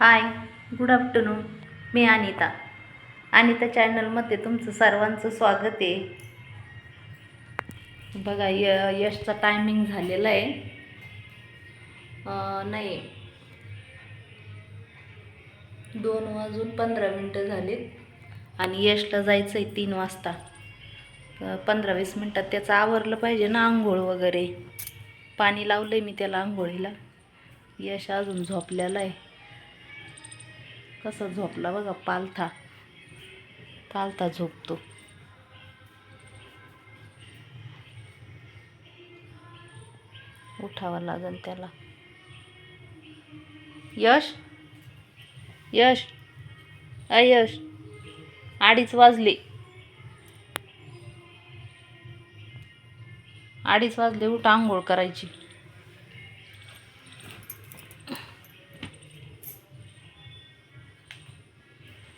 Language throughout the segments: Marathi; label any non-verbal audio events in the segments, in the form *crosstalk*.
Hi good afternoon. मी अनिता. अनिता चॅनलमध्ये तुमचं सर्वांचं स्वागत आहे. बघा य यशचा टायमिंग झालेला आहे. नाही. दोन वाजून पंधरा मिनटं झालीत. आणि यशला जायचं आहे तीन वाजता. पंधरा वीस मिनटात त्याचं आवरलं पाहिजे ना आंघोळ वगैरे. पाणी लावलं आहे मी त्याला आंघोळीला. यश अजून झोपलेला आहे. कसा झोपला बघा पालथा. पालथा झोपतो. उठावं लागेल त्याला. यश? यश? अयश अडीच वाजले. अडीच वाजले उठ आंघोळ करायची.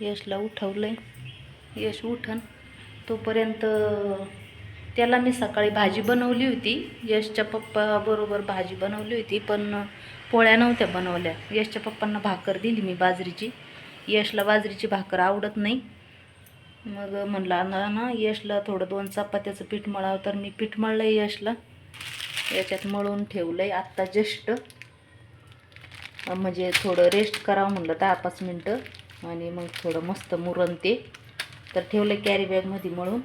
यशला उठवलं आहे यश उठन. तोपर्यंत त्याला मी सकाळी भाजी बनवली होती. यशच्या पप्पाबरोबर भाजी बनवली होती पण पोळ्या नव्हत्या बनवल्या. यशच्या पप्पांना भाकर दिली मी बाजरीची. यशला बाजरीची भाकर आवडत नाही. मग म्हणलं ना ना यशला थोडं दोन चपात्याचं पीठ मळावं. तर मी पीठ मळलं आहे यशला. याच्यात मळून ठेवलं आहे आत्ता जस्ट. म्हणजे थोडं रेस्ट करावं म्हणलं दहा पाच मिनटं. आणि मग थोडं मस्त मुरण ते. तर ठेवलं कॅरी बॅगमध्ये मळून.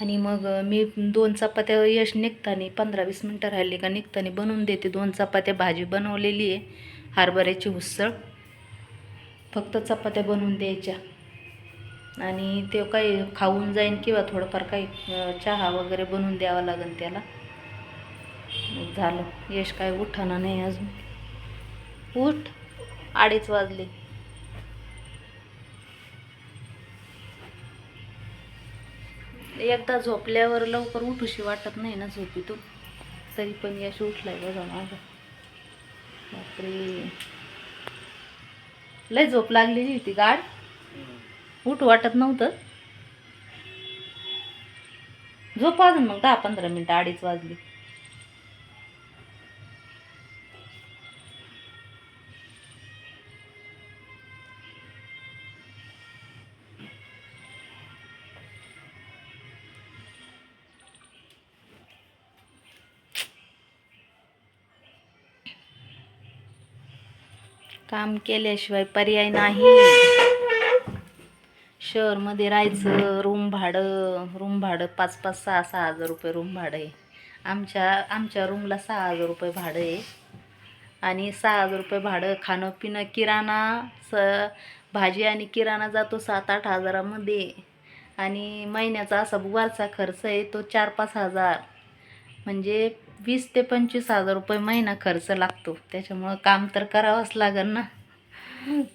आणि मग मी दोन चपात्या यश निघताना पंधरा वीस मिनटं राहिली का निघताना बनवून देते. दोन चपात्या भाजी बनवलेली आहे हरभऱ्याची उसळ. फक्त चपात्या बनवून द्यायच्या. आणि ते काही खाऊन जाईन किंवा थोडंफार काही चहा वगैरे बनवून द्यावा लागेल त्याला. मग झालं. यश काय उठाना नाही अजून. उठ. अडीच वाजले. एकदा झोपल्यावर लवकर उठूशी वाटत नाही ना झोपीतून. तरी पण यश उठलाय बघा माझा. बापरे. लय झोप लागलेली होती गाड. उठ वाटत नव्हतं. झोप अजून मग दहा पंधरा मिनटं अडीच वाजली. काम केल्याशिवाय पर्याय नाही. शहरमध्ये राहायचं रूम भाडं रूम भाडं पाच पाच सहा सहा हजार रुपये रूम भाडं आहे. आमच्या आमच्या रूमला सहा हजार रुपये भाडं आहे. आणि सहा हजार रुपये भाडं खाणं पिणं किराणा स भाजी आणि किराणा जातो सात आठ हजारामध्ये. आणि महिन्याचा असा वरचा खर्च आहे तो चार पाच हजार. म्हणजे वीस ते पंचवीस हजार रुपये महिना खर्च लागतो. त्याच्यामुळं काम तर करावंच लागेल ना.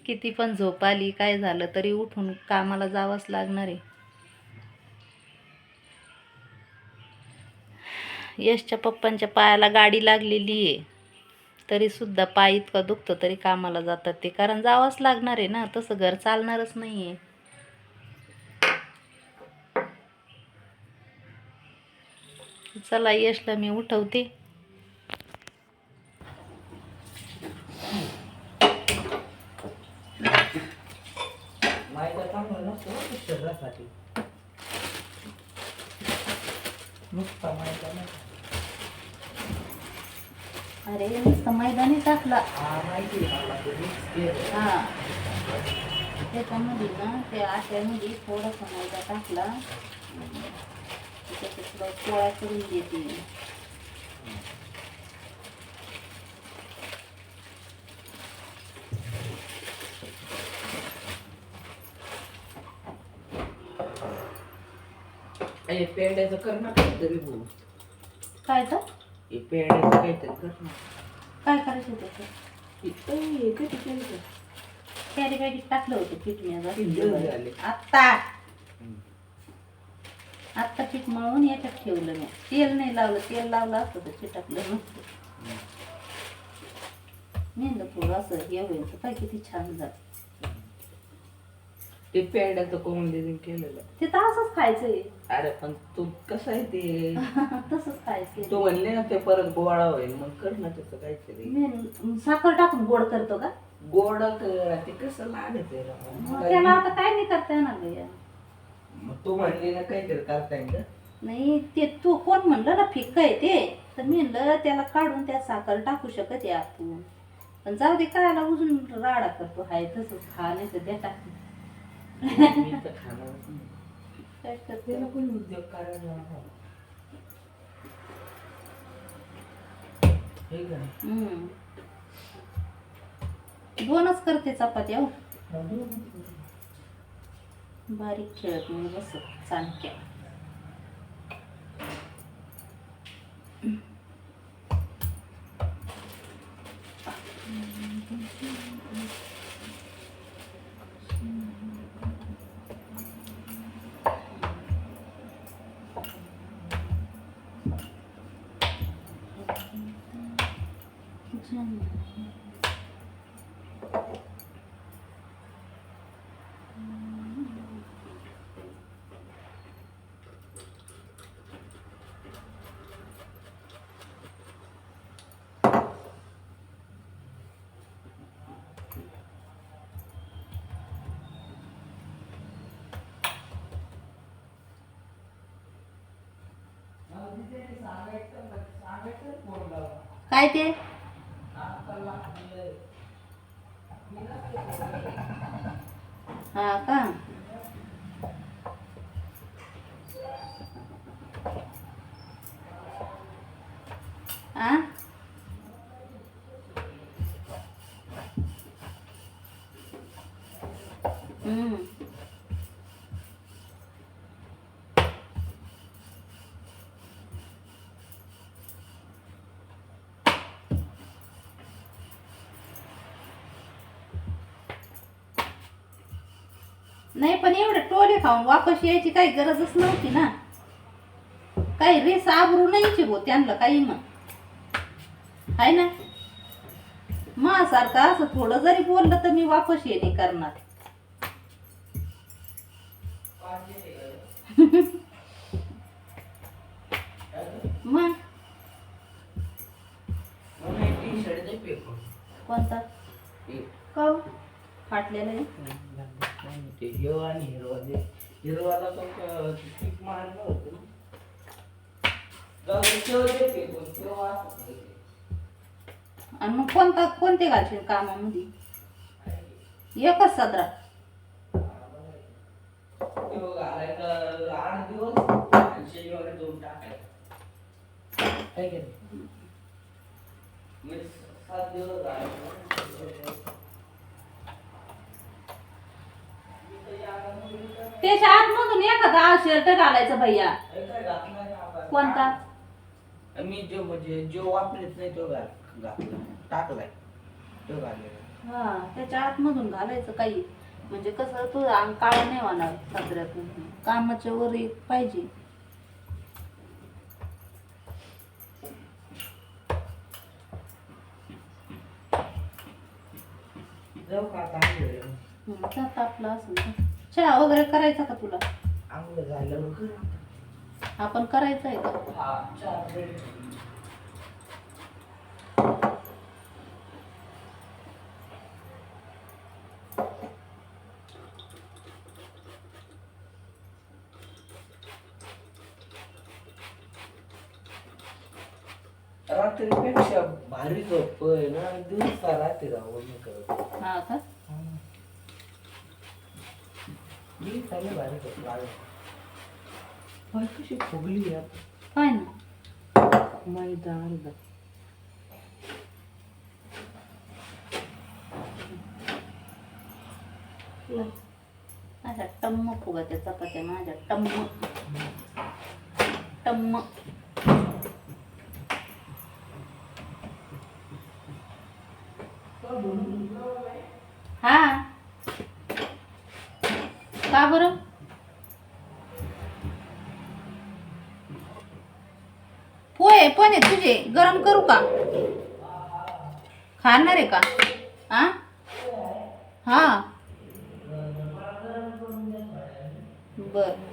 किती पण झोप आली काय झालं तरी उठून कामाला जावंच लागणार आहे. यशच्या पप्पांच्या पायाला गाडी लागलेली आहे. तरी सुद्धा पाय इतका दुखतो तरी कामाला जातात ते. कारण जावंच लागणार आहे ना. तसं घर चालणारच नाही आहे चला यशला मी उठवते. अरे नुसतं मैदानी टाकला. हा. हा. त्याच्यामध्ये ना त्या आट्यामध्ये थोडासा मैदा टाकला. त्याच्यात थोडं पोळ्या करून देते हे पेंड्याचं कर ना काहीतरी भाऊ काय तर? हे पेंड्याचं काहीतरी कर ना. काय करायचं त्याचं हे- ए, हे कधी केलं का? कॅरी बॅगेत टाकलं होतं मी किती झाले? आत्ता पीठ मळून याच्यात ठेवलं मी. तेल नाही लावलं तेल लावलं असतं तर चिटकलं नसतं मी म्हणलं थोडं असं हे होईल तर काय किती छान झालं. ते पेंड्याचं दिली केलेलं. ते तर असंच खायचंय. अरे पण तू कसं आहे ते? *laughs* तसंच खायचंय. तू म्हणले ना ते परत गोळा होईल मग कर ना त्याचं काहीतरी. मी साखर टाकून गोड करतो का? गोड ते कसं लागत त्याला? आता काय नाही करता येणार मग तू म्हणली ना काहीतरी करता येईल नाही ते तू कोण म्हणलं ना फिक्क आहे ते तर मी म्हणलं त्याला काढून त्या साखर टाकू शकत आहे आपण पण जाऊ दे काय उजून राडा करतो हाय तसंच खा नाही तर द्या टाकून मी तर खाणारच नाही. काय करते त्याला पण उद्योग करायला हवा. हे का? हम्म. दोनच करते चपात्या हो बारीक खेळत नाही बसत चाणक्या काय ते? हा का? नाही पण एवढे टोले खाऊन वापस यायची काही गरजच नव्हती ना. काही रेस आबरू नाही गो त्यांना काही मग. आहे ना? सारखं असं थोडं जरी बोललं तर मी वापस ये नाही करणार. *laughs* मग. कोणता. का? फाटलेलं आहे? ते ह्यो आणि हिरवा दे. हिरवाला तो क- टिक मारलं होतं. आणि मग कोणता कोणते घालशील कामामध्ये एकच सदरा घालायचा आठ दिवस आणि शनिवारी दोन टाकायचा. म्हणजे सात दिवस घालायचा. त्याच्या आतमधून एखादा शर्ट घालायचा भैया. कोणता? मी जो म्हणजे जो वापरत नाही तो घाल घातला. टाकलाय. तो घालेला हा त्याच्या आतमधून घालायचं काही. म्हणजे कसं तू अंग काळा नाही होणार सदऱ्यातून कामाच्या वर एक पाहिजे. जाऊ का आता त्यात आपलं असं. चहा वगैरे करायचा का तुला आंघोळ कर. आपण करायचं आहे का हा. रात्रीपेक्षा भारी झोप आहे ना दिवसा रात्री राहून करत हा का मी बाई कशी फुगली यार काय ना? मैदा अर्धा माझ्या टम्म फुगा त्या चपात्या माझ्या टम्म. टम्म. ते गरम करू का? खाणार आहे का? आ? हा. बर.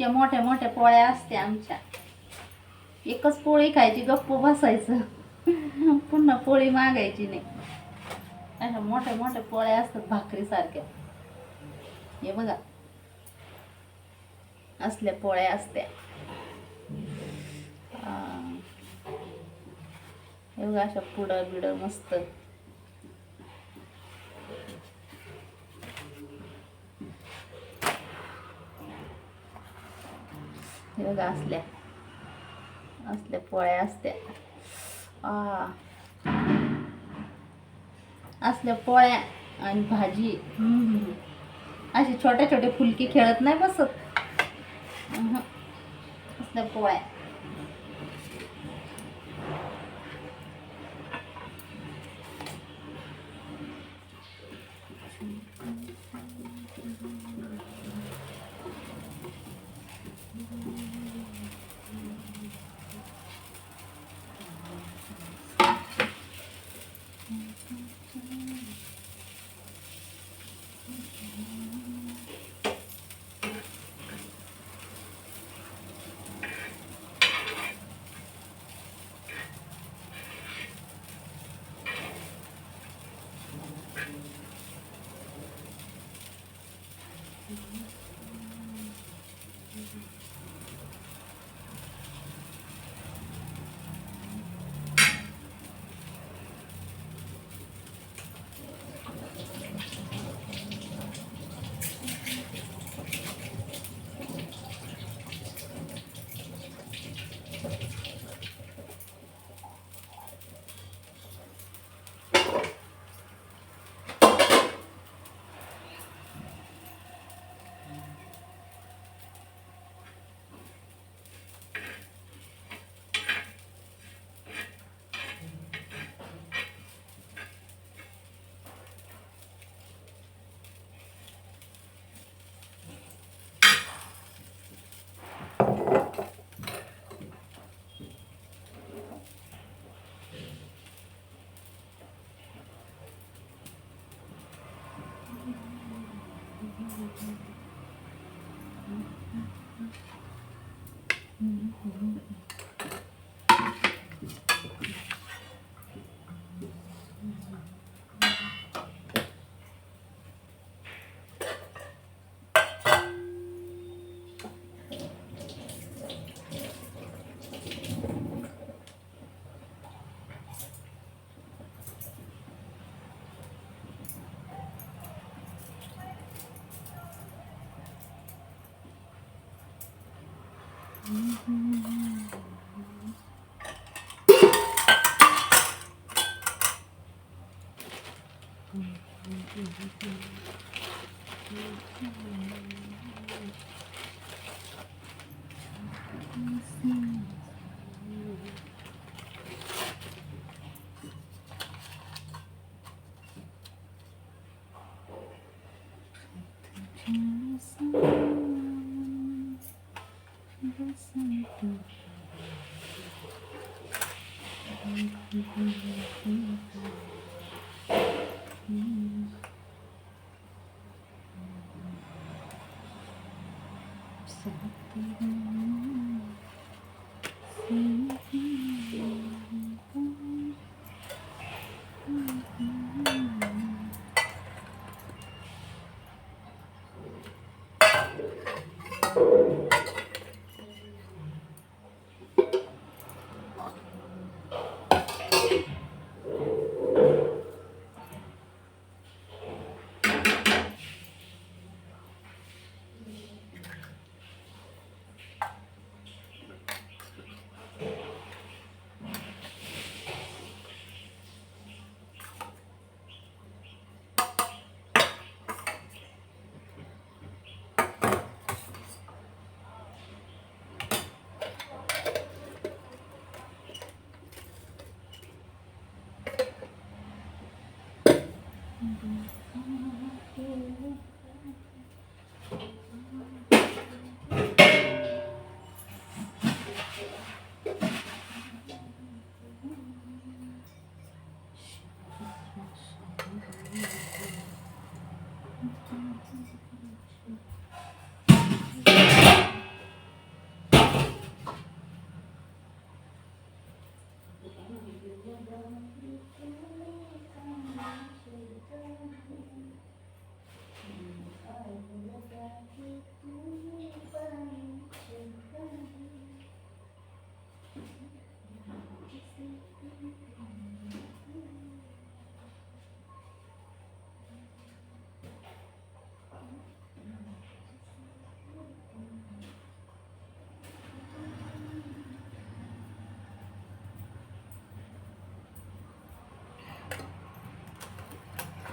इतक्या मोठ्या मोठ्या पोळ्या असत्या आमच्या. एकच पोळी खायची गप्प बसायचं. पुन्हा पोळी मागायची नाही. अशा मोठ्या मोठ्या पोळ्या असतात भाकरीसारख्या. हे बघा. असल्या पोळ्या असत्या. हे बघा अशा पुडं बिडं मस्त. बघा असल्या. असल्या पोळ्या असत्या. असल्या पोळ्या आणि भाजी. असे छोटे छोटे फुलके खेळत नाही बसत. असल्या पोळ्या. Mm-hmm. 嗯嗯嗯嗯嗯，嗯。Mm-hmm. something Mm-hmm.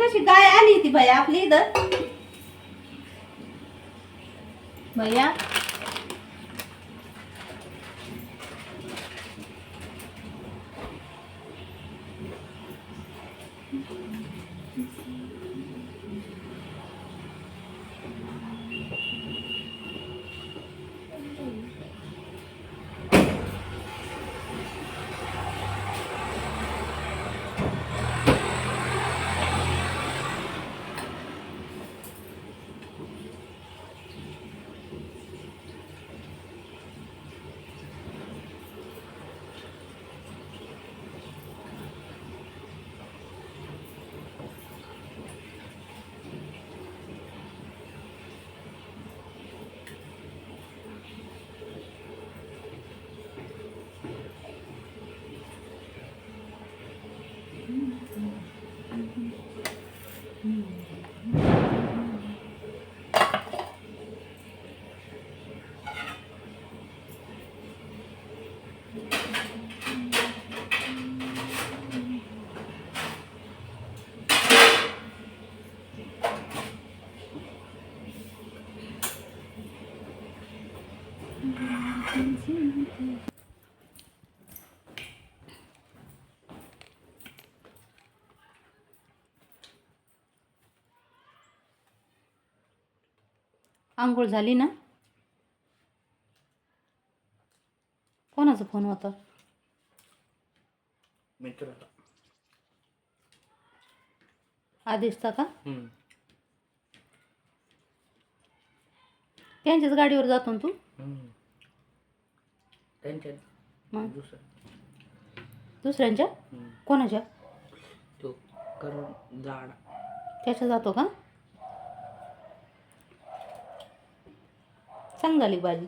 कशी गाय आली ती भैया आपली इथं? भैया Mm-hmm. आंघोळ झाली ना? कोणाचा फोन होता? मित्राला आदेशचा का. त्यांच्याच गाडीवर जातो ना तू. त्यांच्या मग? दुसरं दुसऱ्यांच्या. कोणाच्या? तो करून त्याच्या जातो का? चांग झाली भाजी.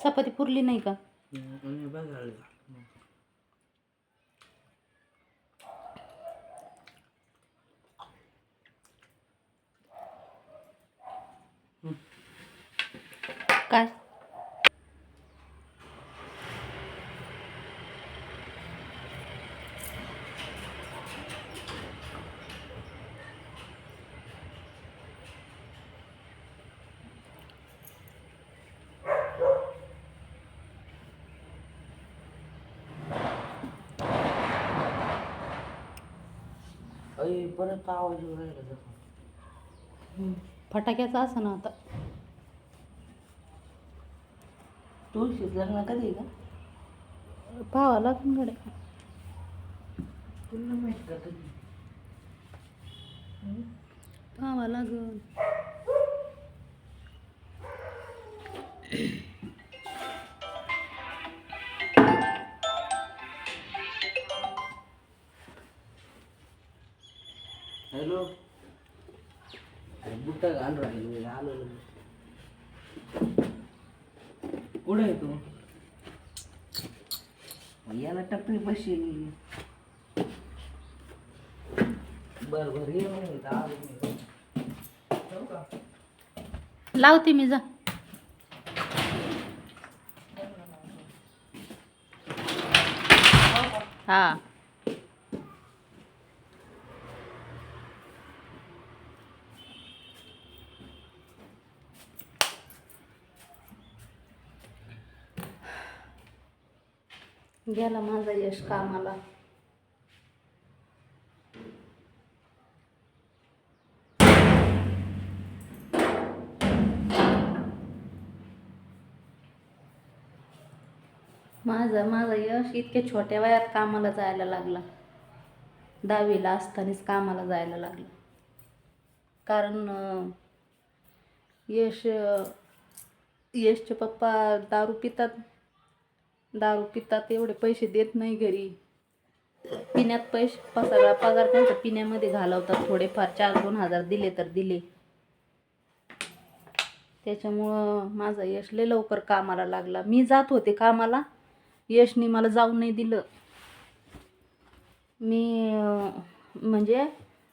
चपाती पुरली नाही का. काय? परत आवाज येऊ राहिला. फटाक्याचा असं ना आता. तुळशीच लग्न कधी आहे का? पाहावा लागून गडे तुला माहीत का कधी? पाहावा लागून *coughs* हॅलो. बुट्टा घाल राहिलो आलो कुठं आहे तू? याला टपरी बशी बर बर ये मग आलो मी. का? लावते मी जा. हा. गेला माझा यश कामाला. माझा माझा यश इतक्या छोट्या वयात कामाला जायला लागला. दहावीला असतानाच कामाला जायला लागला. कारण यश यशचे पप्पा दारू पितात. दारू पितात एवढे पैसे देत नाही घरी. पिण्यात पैसे सगळा पगार त्यांचा पिण्यामध्ये घालवतात थोडेफार. चार दोन हजार दिले तर दिले. त्याच्यामुळं माझा यश लय लवकर कामाला लागला. मी जात होते कामाला. यशने मला जाऊ नाही दिलं. मी म्हणजे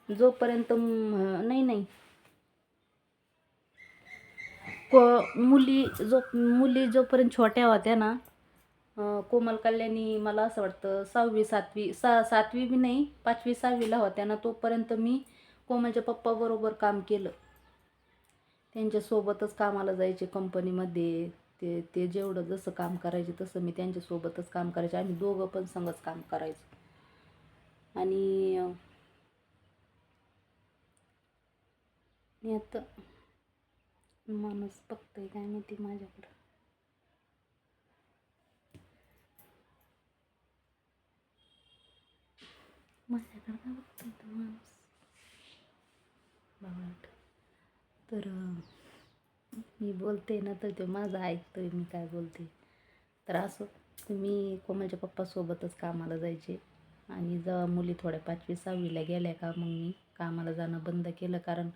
जोपर्यंत नाही नाही. को मुली जो मुली जोपर्यंत छोट्या होत्या ना कोमल कल्याणी मला असं वाटतं सहावी सातवी सा सातवी बी नाही पाचवी सहावीला होत्या ना तोपर्यंत मी कोमलच्या पप्पाबरोबर काम केलं. त्यांच्यासोबतच कामाला जायचे कंपनीमध्ये ते ते जेवढं जसं काम करायचे तसं मी त्यांच्यासोबतच काम करायचे. आम्ही दोघं पण संगच काम करायचो. आणि आता माणूस बघतोय काय माहिती माझ्याकडं. माझ्याकडं बघतोय तो माणूस बावळट तर मी बोलते ना तर ते माझं ऐकतोय मी काय बोलते. तर असं मी कोमलच्या पप्पासोबतच कामाला जायचे. आणि जेव्हा मुली थोड्या पाचवी सहावीला गेल्या का मग मी कामाला जाणं बंद केलं. कारण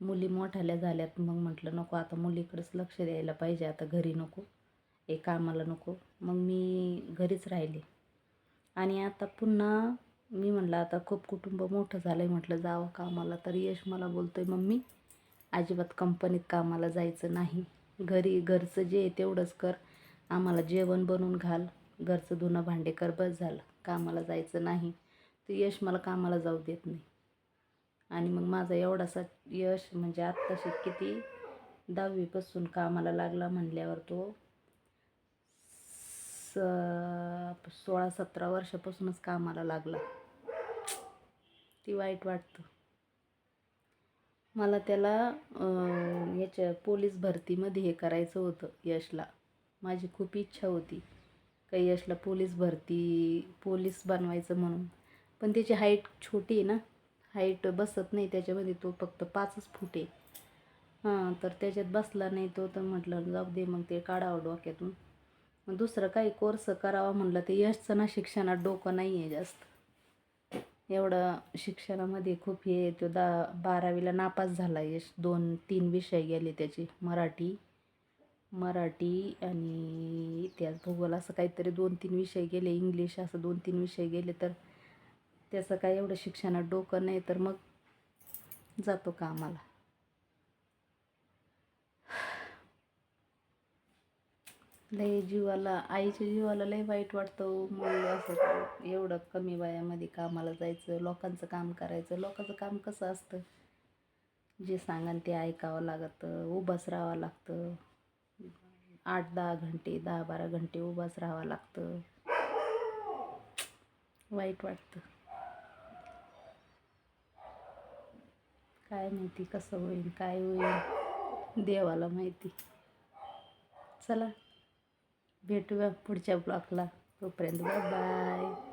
मुली मोठ्याल्या झाल्यात मग म्हटलं नको आता मुलीकडेच लक्ष द्यायला पाहिजे आता घरी नको हे कामाला नको. मग मी घरीच राहिले. आणि आता पुन्हा मी म्हटलं आता खूप कुटुंब मोठं झालं आहे म्हटलं जावं कामाला तर यश मला बोलतो आहे मम्मी. अजिबात कंपनीत कामाला जायचं नाही. घरी घरचं जे आहे तेवढंच कर. आम्हाला जेवण बनवून घाल. घरचं धुणं भांडे कर. बस झालं. कामाला जायचं नाही. तर यश मला कामाला जाऊ देत नाही. आणि मग माझा एवढासा यश म्हणजे आत्ताशी किती? दहावीपासून कामाला लागला म्हणल्यावर तो स सोळा सतरा वर्षापासूनच कामाला लागला. ती वाईट वाटतं. मला त्याला याच्या पोलीस भरतीमध्ये हे करायचं होतं यशला. माझी खूप इच्छा होती का यशला पोलीस भरती पोलीस बनवायचं म्हणून. पण त्याची हाईट छोटी आहे ना. हाईट बसत नाही त्याच्यामध्ये तो फक्त पाचच फूट आहे. हां तर त्याच्यात बसला नाही तो तर म्हटलं जाऊ दे मग ते काढावं डोक्यातून. मग दुसरं काही कोर्स करावा म्हणलं ते यशचं ना शिक्षणात डोकं नाही आहे जास्त. एवढं शिक्षणामध्ये खूप हे तो दा बारावीला नापास झाला यश. दोन तीन विषय गेले त्याचे. मराठी मराठी आणि इतिहास भूगोल असं काहीतरी दोन तीन विषय गेले. इंग्लिश असं दोन तीन विषय गेले तर त्याचं काय एवढं शिक्षणात डोकं नाही तर मग जातो कामाला. लय जीवाला आईच्या जीवाला लय वाईट वाटतं हो, मग असं एवढं कमी वयामध्ये कामाला जायचं लोकांचं काम करायचं. लोकांचं काम कसं असतं? जे सांगाल ते ऐकावं लागतं उभाच राहावं लागतं. आठ दहा घंटे दहा बारा घंटे उभाच राहावं लागतं. वाईट वाटतं. काय माहिती कसं होईल काय होईल देवाला माहिती. चला. भेटूया पुढच्या ब्लॉकला तोपर्यंत बाय बाय.